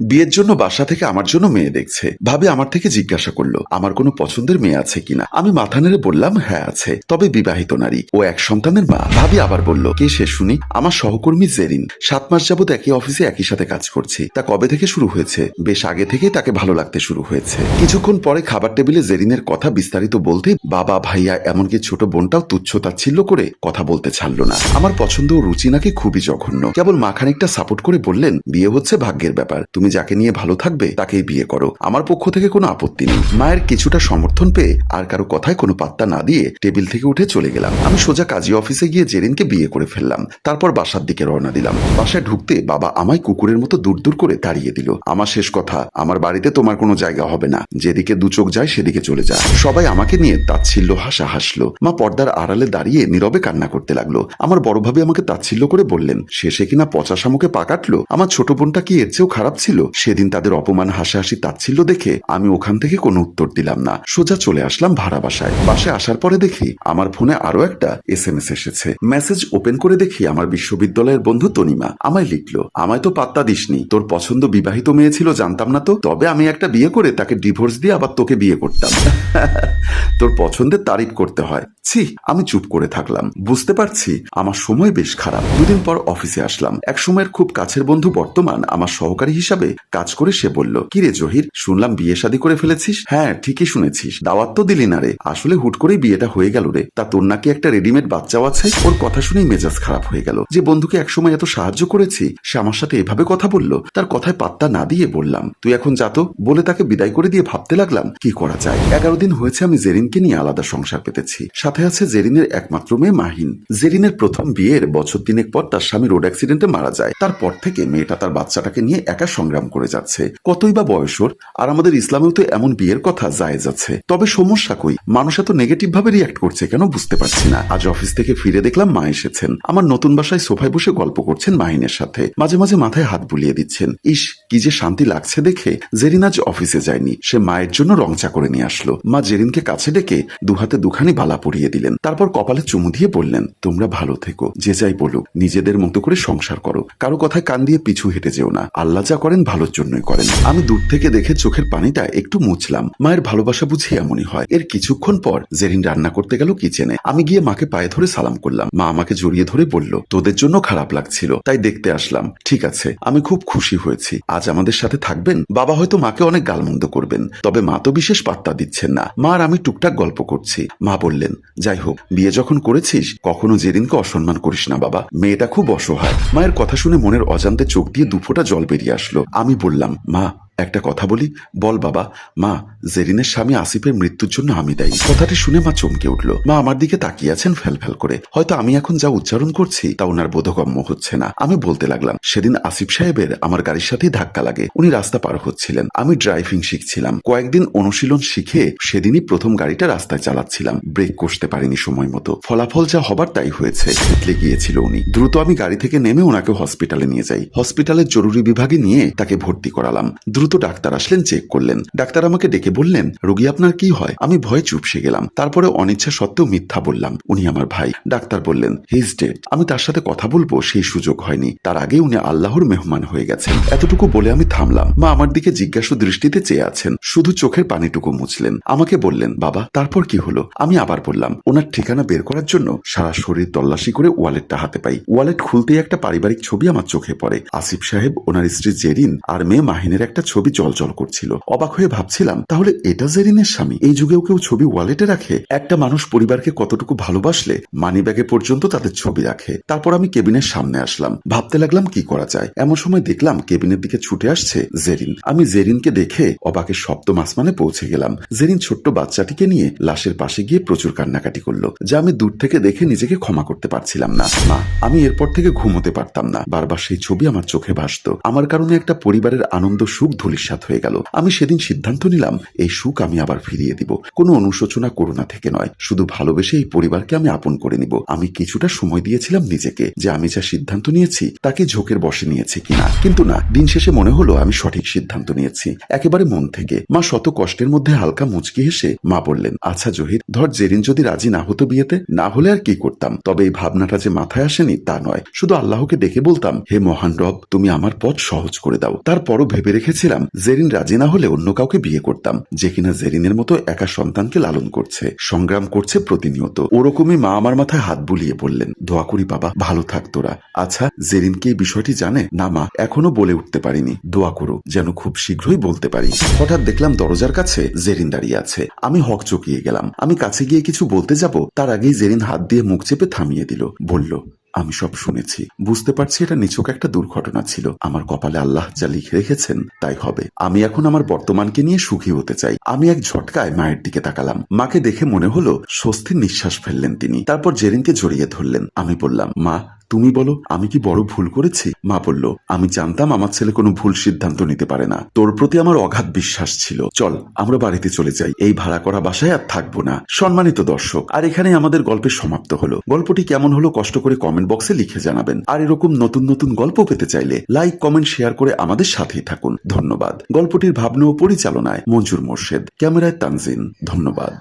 বিয়ের জন্য বাসা থেকে আমার জন্য মেয়ে দেখছে। ভাবি আমার থেকে জিজ্ঞাসা করল, আমার কোনো পছন্দের মেয়ে আছে কিনা? আমি মাথা নেড়ে বললাম হ্যাঁ আছে। তবে বিবাহিত নারী, ও এক সন্তানের মা। ভাবি আবার বলল, কে সে শুনি? আমার সহকর্মী জেরিন। সাত মাস যাবত একই অফিসে একই সাথে কাজ করছি। তা কবে থেকে শুরু হয়েছে? বেশ আগে থেকেই তাকে ভালো লাগতে শুরু হয়েছে। কিছুক্ষণ পরে খাবার টেবিলে জেরিনের কথা বিস্তারিত বলতে বাবা, ভাইয়া, এমনকি ছোট বোনটাও তুচ্ছ তাচ্ছিল্য করে কথা বলতে ছাড়লো না। আমার পছন্দ ও রুচি নাকি খুবই জঘন্য। কেবল মা খানিকটা সাপোর্ট করে বললেন, বিয়ে হচ্ছে ভাগ্যের ব্যাপার। তুমি যাকে নিয়ে ভালো থাকবে, তাকেই বিয়ে করো। আমার পক্ষ থেকে কোনো আপত্তি নেই। মায়ের কিছুটা সমর্থন পেয়ে আর কারও কথায় কোনো পাত্তা না দিয়ে টেবিল থেকে উঠে চলে গেলাম। আমি সোজা কাজী অফিসে গিয়ে জেরিনকে বিয়ে করে ফেললাম। তারপর বাসার দিকে রওনা দিলাম। বাসায় ঢুকতে বাবা আমায় কুকুরের মতো দূর দূর করে তাড়িয়ে দিল। আমার শেষ কথা, আমার বাড়িতে তোমার কোনো জায়গা হবে না। যেদিকে দু চোখ যায়, সেদিকে চলে যায় সবাই আমাকে নিয়ে তাচ্ছিল্য হাসা হাসলো। মা পর্দার আড়ালে দাঁড়িয়ে নীরবে কান্না করতে লাগল। আমার বড় ভাবে আমাকে তাচ্ছিল্য করে বললেন, শেষে কিনা পচা শামুকে পা কাটলো? আমার ছোট বোনটা কি এর চেয়েও খারাপ ছিল? সেদিন তাদের অপমান, হাসাহাসি, তাচ্ছিল্য দেখে আমি ওখান থেকে কোনো উত্তর দিলাম না। সোজা চলে আসলাম ভাড়া বাসায়। বাসায় আসার পরে দেখি আমার ফোনে আরও একটা এস এম এস এসেছে। মেসেজ ওপেন করে দেখি আমার বিশ্ববিদ্যালয়ের বন্ধু তনিমা। আমায় লিখলো, আমায় তো পাত্তা দিসনি। তোর পছন্দ বিবাহিত মেয়ে ছিল, জানতাম না তো। তবে আমি একটা বিয়ে করে তাকে ডিভোর্স দিয়ে আবার তোকে বিয়ে করতাম। তোর পছন্দের তারিফ করতে হয়। ছি, আমি চুপ করে থাকলাম। বুঝতে পারছি, আমার সময় বেশ খারাপ। দুদিন পর অফিসে আসলাম। এক সময়ের খুব কাছের বন্ধু বর্তমান আমার সহকারী হিসাবে কাজ করে সে বলল, কিরে জহির, শুনলাম বিয়ে শাদী করে ফেলেছিস? হ্যাঁ ঠিকই শুনেছিস। দাওয়াত তো দিলি না রে। আসলে হুট করেই বিয়েটা হয়ে গেল রে। তা তোর নাকি একটা রেডিমেড বাচ্চাও আছে? ওর কথা শুনেই মেজাজ খারাপ হয়ে গেল। যে বন্ধুকে একসময় এত সাহায্য করেছি, সে আমার সাথে এভাবে কথা বলল। তার কথায় পাত্তা না দিয়ে বললাম, তুই এখন যাতো বলে তাকে বিদায় করে দিয়ে ভাবতে লাগলাম, কি করা যায়? এগারো দিন হয়েছে আমি জেরিনকে নিয়ে আলাদা সংসার পেতেছি। সাথে আছে জেরিনের একমাত্র মেয়ে মাহিন। জেরিনের প্রথম বিয়ের বছর তিনেক পর তার স্বামী রোড অ্যাক্সিডেন্টে মারা যায়। তারপর থেকে মেয়েটা তার বাচ্চাটাকে নিয়ে একা সংগ্রাম করে যাচ্ছে। কতই বা বয়স ওর, আর আমাদের ইসলামেও তো এমন বিয়ের কথা জায়েজ আছে। তবে সমস্যা কই? মানুষ এত নেগেটিভ ভাবে রিয়াক্ট করছে কেন বুঝতে পারছি না। আজ অফিস থেকে ফিরে দেখলাম মা এসেছেন। আমার নতুন বাসায় সোফায় বসে গল্প করছেন মাহিনের সাথে। মাঝে মাঝে মাথায় হাত বুলিয়ে দিচ্ছেন। ইস, কি যে শান্তি লাগছে দেখে। জেরিন আজ অফিসে যায়নি। সে মায়ের জন্য রংচা করে নিয়ে আসলো। মা জেরিনকে কাছে ডেকে দুহাতে দুখানি বালা পরিয়ে দিলেন। তারপর কপালে চুমু দিয়ে বললেন, তোমরা ভালো থেকো। যে যাই বলুক, নিজেদের মতো করে সংসার করো। কারও কথায় কান দিয়ে পিছু হেঁটে যেও না। আল্লাহ যা করেন ভালোর জন্যই করেন। আমি দূর থেকে দেখে চোখের পানিটা একটু মুছলাম। মায়ের ভালোবাসা বুঝি এমনই হয়। এর কিছুক্ষণ পর জেরিন রান্না করতে গেল কিচেনে। আমি গিয়ে মাকে পায়ে ধরে সালাম করলাম। মা আমাকে জড়িয়ে ধরে বলল, তোদের জন্য খারাপ লাগছিল, তাই দেখতে আসলাম। ঠিক আছে, আমি খুব খুশি হয়েছি। আজ আমাদের সাথে থাকবেন? বাবা হয়তো মাকে অনেক গালমন্দ করবেন। তবে মা তো বিশেষ পাত্তা দিচ্ছেন না। মা আর আমি টুকটাক গল্প করছি। মা বললেন, যাই হোক, বিয়ে যখন করেছিস, কখনো জেরিনকে অসম্মান করিস না বাবা। মেয়েটা খুব অসহায়। মায়ের কথা শুনে মনের অজান্তে চোখ দিয়ে দুফোটা জল বেরিয়ে আসলো। আমি বললাম মা একটা কথা বলি? বল বাবা। মা, জেরিনের স্বামী আসিফের মৃত্যুর জন্য আমি দায়ী। কথাটি শুনে মা চমকে উঠল। মা আমার দিকে তাকিয়ে আছেন ফেল করে। হয়তো আমি এখন যা উচ্চারণ করছি তা ওনার বোধগম্য হচ্ছে না। আমি বলতে লাগলাম, সেদিন আসিফ সাহেবের আমার গাড়ির সাথেই ধাক্কা লাগে। উনি রাস্তা পার হচ্ছিলেন। আমি ড্রাইভিং শিখছিলাম। কয়েকদিন অনুশীলন শিখে সেদিনই প্রথম গাড়িটা রাস্তায় চালাচ্ছিলাম। ব্রেক কষতে পারিনি সময় মতো। ফলাফল যা হবার তাই হয়েছে। থেতলে গিয়েছিল উনি। দ্রুত আমি গাড়ি থেকে নেমে ওনাকে হসপিটালে নিয়ে যাই। হসপিটালের জরুরি বিভাগে নিয়ে তাকে ভর্তি করালাম। দ্রুত ডাক্তার আসলেন চেক করলেন। ডাক্তার আমাকে ডেকে বললেন, রোগী আপনার কি হয়? আমি ভয়ে চুপসে গেলাম। তারপরে অনিচ্ছা সত্ত্বেও মিথ্যা বললাম, উনি আমার ভাই। ডাক্তার বললেন হিজ ডেড আমি তার সাথে কথা বলব, সেই সুযোগ হয়নি। তার আগে উনি আল্লাহর মেহমান হয়ে গেছেন। এতটুকু বলে আমি থামলাম। মা আমার দিকে জিজ্ঞাসু দৃষ্টিতে চেয়ে আছেন। শুধু চোখের পানিটুকু মুছলেন। আমাকে বললেন, বাবা, তারপর কি হলো? আমি আবার বললাম, ওনার ঠিকানা বের করার জন্য সারা শরীর তল্লাশি করে ওয়ালেটটা হাতে পাই। ওয়ালেট খুলতেই একটা পারিবারিক ছবি আমার চোখে পড়ে। আসিফ সাহেব, ওনার স্ত্রী জেরিন আর মেয়ে মাহিনের একটা ছবি জল জল করছিল। অবাক হয়ে ভাবছিলাম, তাহলে এটা জেরিনের স্বামী? এই যুগেও কেউ ছবি ওয়ালেটে রাখে? একটা মানুষ পরিবারকে কতটুকু ভালোবাসলে, মানি ব্যাগে পর্যন্ত তাদের ছবি রাখে। তারপর আমি কেবিনের সামনে আসলাম। ভাবতে লাগলাম কি করা যায়? এমন সময় দেখলাম কেবিনের দিকে ছুটে আসছে জেরিন। আমি জেরিনকে দেখে অবাকের সপ্তম আসমানে পৌঁছে গেলাম। জেরিন ছোট্ট বাচ্চাটিকে নিয়ে লাশের পাশে গিয়ে প্রচুর কান্নাকাটি করল, যা আমি দূর থেকে দেখে নিজেকে ক্ষমা করতে পারছিলাম না। মা, আমি এরপর থেকে ঘুমোতে পারতাম না। বারবার সেই ছবি আমার চোখে ভাসতো। আমার কারণে একটা পরিবারের আনন্দ সুখ ধূলি হয়ে গেল। আমি সেদিন সিদ্ধান্ত নিলাম, এই সুখ আমি আবার ফিরিয়ে দিব। কোনো অনুশোচনা করুণা থেকে নয়। শুধু ভালোবেসে এই পরিবারকে আমি আপন করে নিব। আমি কিছুটা সময় দিয়েছিলাম নিজেকে যে আমি যা সিদ্ধান্ত নিয়েছি, তাকে ঝোঁকের বসে নিয়েছি কিনা। কিন্তু না, দিন শেষে মনে হলো আমি সঠিক সিদ্ধান্ত নিয়েছি। একেবারে মন থেকে। মা শত কষ্টের মধ্যে হালকা মুচকি হেসে মা বললেন আচ্ছা জহির, ধর জেরিন যদি রাজি না হতো বিয়েতে, না হলে আর কি করতাম? তবে এই ভাবনাটা যে মাথায় আসেনি, তা নয়। শুধু আল্লাহকে ডেকে বলতাম, হে মহান রব, তুমি আমার পথ সহজ করে দাও। তারপরও ভেবে রেখেছিলাম জেরিন রাজি না হলে অন্য কাউকে বিয়ে করতাম। যে কিনা জেরিনের মতো একা সন্তানকে লালন করছে, সংগ্রাম করছে প্রতিনিয়ত। ওরকমই মা আমার মাথায় হাত বুলিয়ে বললেন, দোয়া করি বাবা, ভালো থাক তোরা। আচ্ছা জেরিন কি এই বিষয়টি জানে? না মা, এখনও বলে উঠতে পারিনি। দোয়া করো, যেন খুব শীঘ্রই বলতে পারি। হঠাৎ দেখলাম দরজার কাছে জেরিন দাঁড়িয়ে আছে। আমি হক চকিয়ে গেলাম। আমি কাছে গিয়ে কিছু বলতে যাব, তার আগেই জেরিন হাত দিয়ে মুখ চেপে থামিয়ে দিল। বলল আমি সব শুনেছি। বুঝতে পারছি এটা নিছক একটা দুর্ঘটনা ছিল। আমার কপালে আল্লাহ যা লিখে রেখেছেন, তাই হবে। আমি এখন আমার বর্তমানকে নিয়ে সুখী হতে চাই। আমি এক ঝটকায় মায়ের দিকে তাকালাম। মাকে দেখে মনে হলো, স্বস্তির নিঃশ্বাস ফেললেন তিনি। তারপর জেরিনকে জড়িয়ে ধরলেন। আমি বললাম, মা তুমি বলো, আমি কি বড় ভুল করেছি? মা বলল, আমি জানতাম আমার ছেলে কোনো ভুল সিদ্ধান্ত নিতে পারে না। তোর প্রতি আমার অগাধ বিশ্বাস ছিল। চল, আমরা বাড়িতে চলে যাই। এই ভাড়া করা বাসায় আর থাকব না। সম্মানিত দর্শক, আর এখানে আমাদের গল্পের সমাপ্ত হলো। গল্পটি কেমন হলো কষ্ট করে কমেন্ট বক্সে লিখে জানাবেন। আর এরকম নতুন নতুন গল্প পেতে চাইলে লাইক কমেন্ট শেয়ার করে আমাদের সাথেই থাকুন। ধন্যবাদ। গল্পটির ভাবনা ও পরিচালনায় মঞ্জুর মোর্শেদ। ক্যামেরায় তানজিন। ধন্যবাদ।